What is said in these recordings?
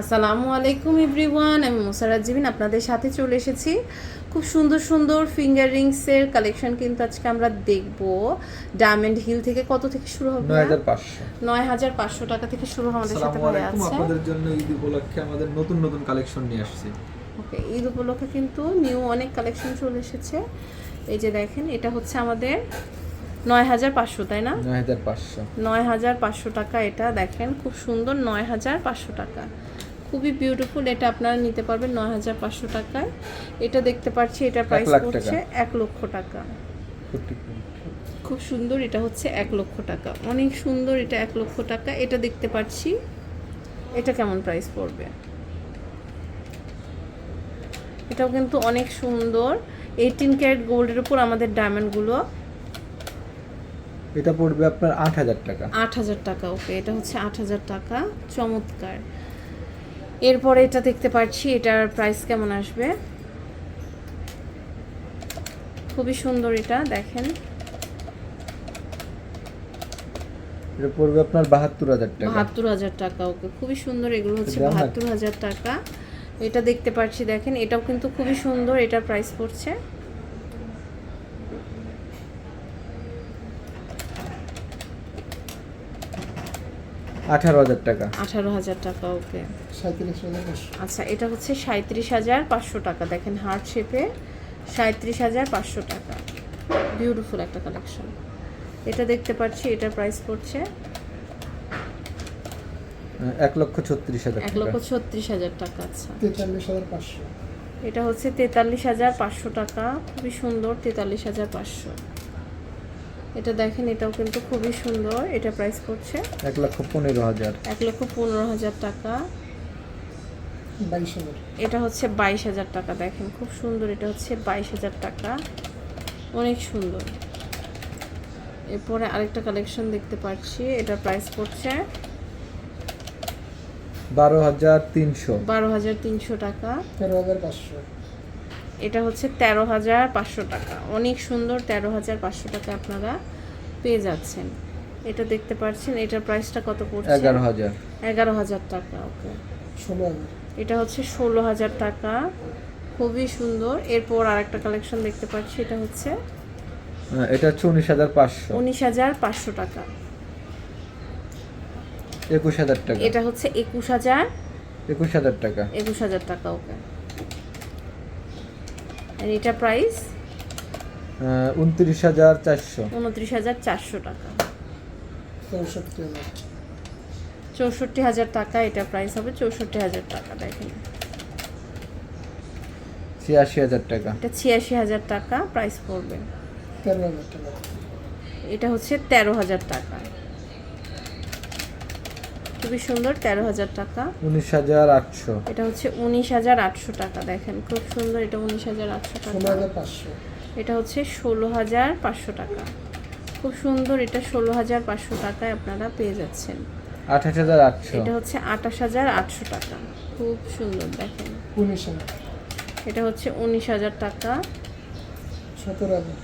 আসসালামু আলাইকুম এভরিওয়ান আমি মুসারাত জিবিন আপনাদের সাথে চলে এসেছি। খুব সুন্দর সুন্দর ফিঙ্গার রিংসের কালেকশন কিন্তু আজকে আমরা দেখব। ডায়মন্ড হিল থেকে কত থেকে শুরু হবে নয় হাজার পাঁচশো। নয় হাজার পাঁচশো টাকা থেকে শুরু হবে আমাদের সাথে আসসালামু ভাই আছে আপনাদের জন্য ঈদ উপলক্ষে আমাদের নতুন নতুন কালেকশন নিয়ে আসছি। ওকে ঈদ উপলক্ষে কিন্তু নিউ অনেক কালেকশন চলে এসেছে। এই যে দেখেন এটা হচ্ছে আমাদের নয় হাজার পাঁচশো তাই না? নয় হাজার পাঁচশো। নয় হাজার পাঁচশো টাকা এটা দেখেন খুব সুন্দর নয় হাজার পাঁচশো টাকা। খুবই বিউটিফুল এটা আপনারা নিতে পারবেন নয় হাজার পাঁচশো টাকায়। এটা দেখতে পাচ্ছি এটা প্রাইস পড়ছে এক লক্ষ টাকা। খুব সুন্দর। এটা হচ্ছে এক লক্ষ টাকা। অনেক সুন্দর এটা এক লক্ষ টাকা। এটা দেখতে পাচ্ছি এটা কেমন প্রাইস পড়বে? এটাও কিন্তু অনেক সুন্দর। এইটিন ক্যারেট গোল্ডের উপর আমাদের ডায়মন্ডগুলো এটা পড়বে আপনার আট হাজার টাকা। আট হাজার টাকা ওকে এটা হচ্ছে আট হাজার টাকা। চমৎকার। এরপরে এটা দেখতে পাচ্ছি এটার প্রাইস কেমন আসবে? খুবই সুন্দর এটা দেখেন। এটা পড়বে আপনার বাহাত্তর হাজার টাকা। বাহাত্তর হাজার টাকা ওকে খুবই সুন্দর এগুলো হচ্ছে বাহাত্তর হাজার টাকা। এটা দেখতে পাচ্ছি দেখেন এটাও কিন্তু খুবই সুন্দর এটার প্রাইস পড়ছে। আঠারো হাজার টাকা। আঠারো হাজার টাকা ওকে। আচ্ছা এটা হচ্ছে সাঁত্রিশ হাজার পাঁচশো টাকা। দেখেন হার্ট শেপে সাঁত্রিশ হাজার পাঁচশো টাকা। বিউটিফুল একটা কালেকশন এটা দেখতে পাচ্ছি এটার প্রাইস পড়ছে এক লক্ষ ছত্রিশ হাজার এক টাকা। লক্ষ ছত্রিশ হাজার টাকা আচ্ছা। তেতাল্লিশ হাজার পাঁচশো। এটা হচ্ছে তেতাল্লিশ হাজার পাঁচশো টাকা। খুবই সুন্দর তেতাল্লিশ হাজার পাঁচশো। এটা দেখেন এটাও কিন্তু খুবই সুন্দর। এটা প্রাইস পড়ছে এক লক্ষ পনেরো হাজার। এক লক্ষ পনেরো হাজার টাকা। এটা হচ্ছে বাইশ হাজার টাকা দেখেন খুব সুন্দর। এটা হচ্ছে বাইশ হাজার টাকা। অনেক সুন্দর। এরপরে আরেকটা কালেকশন দেখতে পাচ্ছি এটা প্রাইস পড়ছে বারো হাজার তিনশো। বারো হাজার তিনশো টাকা। তেরো হাজার পাঁচশো। এটা হচ্ছে তেরো হাজার পাঁচশো টাকা। অনেক সুন্দর তেরো হাজার পাঁচশো টাকা আপনারা পেয়ে যাচ্ছেন। এটা দেখতে পাচ্ছেন এটার প্রাইসটা কত পড়ছে? এগারো হাজার। এগারো হাজার টাকা ওকে এটা হচ্ছে ষোলো হাজার টাকা খুবই সুন্দর। এরপর আরেকটা কালেকশন দেখতে পাচ্ছি এটা হচ্ছে এটা হচ্ছে উনিশ হাজার পাঁচশো। উনিশ হাজার পাঁচশো টাকা। একুশ হাজার টাকা। এটা হচ্ছে একুশ হাজার একুশ হাজার টাকা। একুশ হাজার টাকা ওকে আর এটা প্রাইস উনত্রিশ হাজার চারশো। উনত্রিশ হাজার চারশো টাকা। চৌষট্টি হাজার চৌষট্টি হাজার টাকা এটা প্রাইস হবে চৌষট্টি হাজার টাকা দেখেন। ছিয়াশি হাজার টাকা। এটা ছিয়াশি হাজার টাকা প্রাইস পড়বে। তেরো হাজার টাকা। এটা হচ্ছে তেরো হাজার টাকা। খুবই সুন্দর তেরো হাজার টাকা। উনিশ হাজার আটশো। এটা হচ্ছে উনিশ হাজার আটশো টাকা দেখেন খুব সুন্দর এটা উনিশ হাজার আটশো টাকা। এটা হচ্ছে ষোলো হাজার পাঁচশো টাকা। খুব সুন্দর এটা ষোলো হাজার পাঁচশো টাকায় আপনারা পেয়ে যাচ্ছেন। আঠাশ হাজার আটশো। এটা হচ্ছে আঠাশ হাজার আটশো টাকা। খুব সুন্দর দেখেন। উনিশ এটা হচ্ছে উনিশ হাজার টাকা। সতেরো হাজার।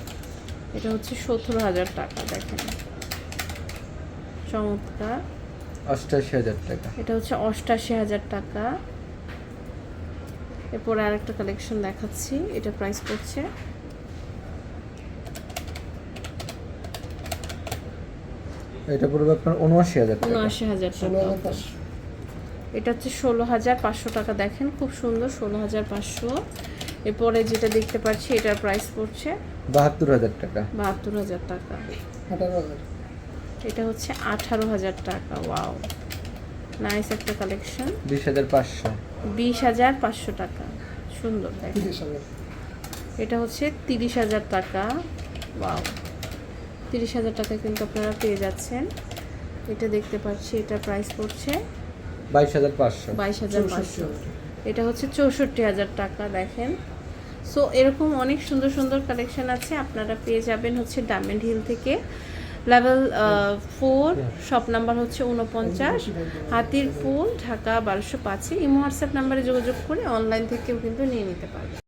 এটা হচ্ছে সতেরো হাজার টাকা দেখেন। চমৎকার। অষ্টাশি হাজার টাকা। এটা হচ্ছে অষ্টাশি হাজার টাকা। এরপর আরেকটা কালেকশন দেখাচ্ছি এটা প্রাইস পড়ছে। এটা পড়বে আপনার উনআশি হাজার উনআশি হাজার ষোলো টাকা হাজার। এটা হচ্ছে ষোলো হাজার পাঁচশো টাকা দেখেন খুব সুন্দর ষোলো হাজার পাঁচশো। এরপরে যেটা দেখতে পাচ্ছি এটার প্রাইস পড়ছে বাহাত্তর হাজার টাকা। বাহাত্তর হাজার টাকা। আঠারো হাজার। এটা হচ্ছে আঠারো হাজার টাকা ওয়াও। নাইস একটা কালেকশন বিশ হাজার পাঁচশো। বিশ হাজার পাঁচশো টাকা। সুন্দর দেখেন এটা হচ্ছে তিরিশ হাজার টাকা। ওয়াও। তিরিশ হাজার টাকা কিন্তু আপনারা পেয়ে যাচ্ছেন। এটা দেখতে পাচ্ছি এটা প্রাইস পড়ছে বাইশ হাজার পাঁচশো। বাইশ হাজার পাঁচশো। এটা হচ্ছে চৌষট্টি হাজার টাকা দেখেন। সো এরকম অনেক সুন্দর সুন্দর কালেকশন আছে। আপনারা পেয়ে যাবেন হচ্ছে ডায়মন্ড হিল থেকে। লেভেল ফোর শপ নাম্বার হচ্ছে উনপঞ্চাশ হাতির পুল ঢাকা বারোশো পাঁচে। ইমো হোয়াটসঅ্যাপ নাম্বারে যোগাযোগ করে অনলাইন থেকেও কিন্তু নিয়ে নিতে পারবেন